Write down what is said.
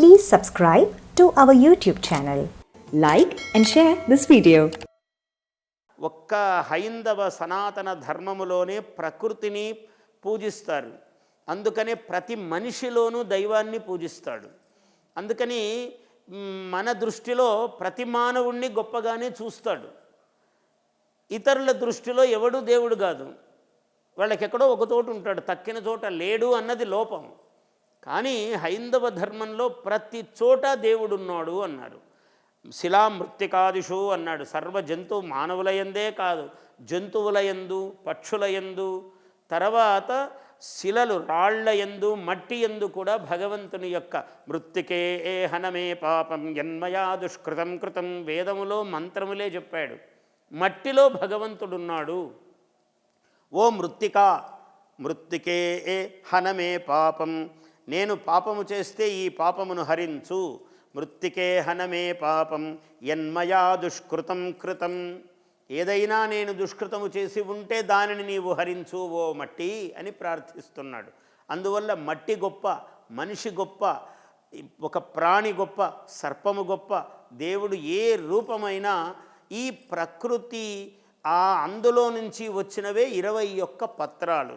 Please subscribe to our YouTube channel. Like and share this video. ఒక్క హైందవ సనాతన ధర్మములోనే ప్రకృతిని పూజిస్తారు. అందుకనే ప్రతి మనిషిలోనూ దైవాన్ని పూజిస్తాడు. అందుకని మన దృష్టిలో ప్రతి మానవుణ్ణి గొప్పగానే చూస్తాడు. ఇతరుల దృష్టిలో ఎవడు దేవుడు కాదు. వాళ్ళకెక్కడో ఒక చోటు ఉంటాడు. తక్కిన చోట లేడు అన్నది లోపం. కానీ హైందవ ధర్మంలో ప్రతి చోట దేవుడున్నాడు అన్నాడు. శిలా మృత్తికాదిషు అన్నాడు. సర్వ జంతు మానవులయందే కాదు జంతువులయందు పక్షులయందు తర్వాత శిలలు రాళ్ళ యందు మట్టి యందు కూడా భగవంతుని యొక్క మృత్తికే ఏ హనమే పాపం ఎన్మయా దుష్కృతం కృతం వేదములో మంత్రములే చెప్పాడు. మట్టిలో భగవంతుడున్నాడు. ఓ మృత్తిక మృత్తికే ఏ హనమే పాపం నేను పాపము చేస్తే ఈ పాపమును హరించు. మృత్తికే హనమే పాపం ఎన్మయా దుష్కృతం కృతం. ఏదైనా నేను దుష్కృతము చేసి ఉంటే దానిని నీవు హరించు ఓ మట్టి అని ప్రార్థిస్తున్నాడు. అందువల్ల మట్టి గొప్ప మనిషి గొప్ప ఒక ప్రాణి గొప్ప సర్పము గొప్ప దేవుడు ఏ రూపమైనా ఈ ప్రకృతి ఆ అందులో నుంచి వచ్చినవే ఇరవై ఒక్క పత్రాలు.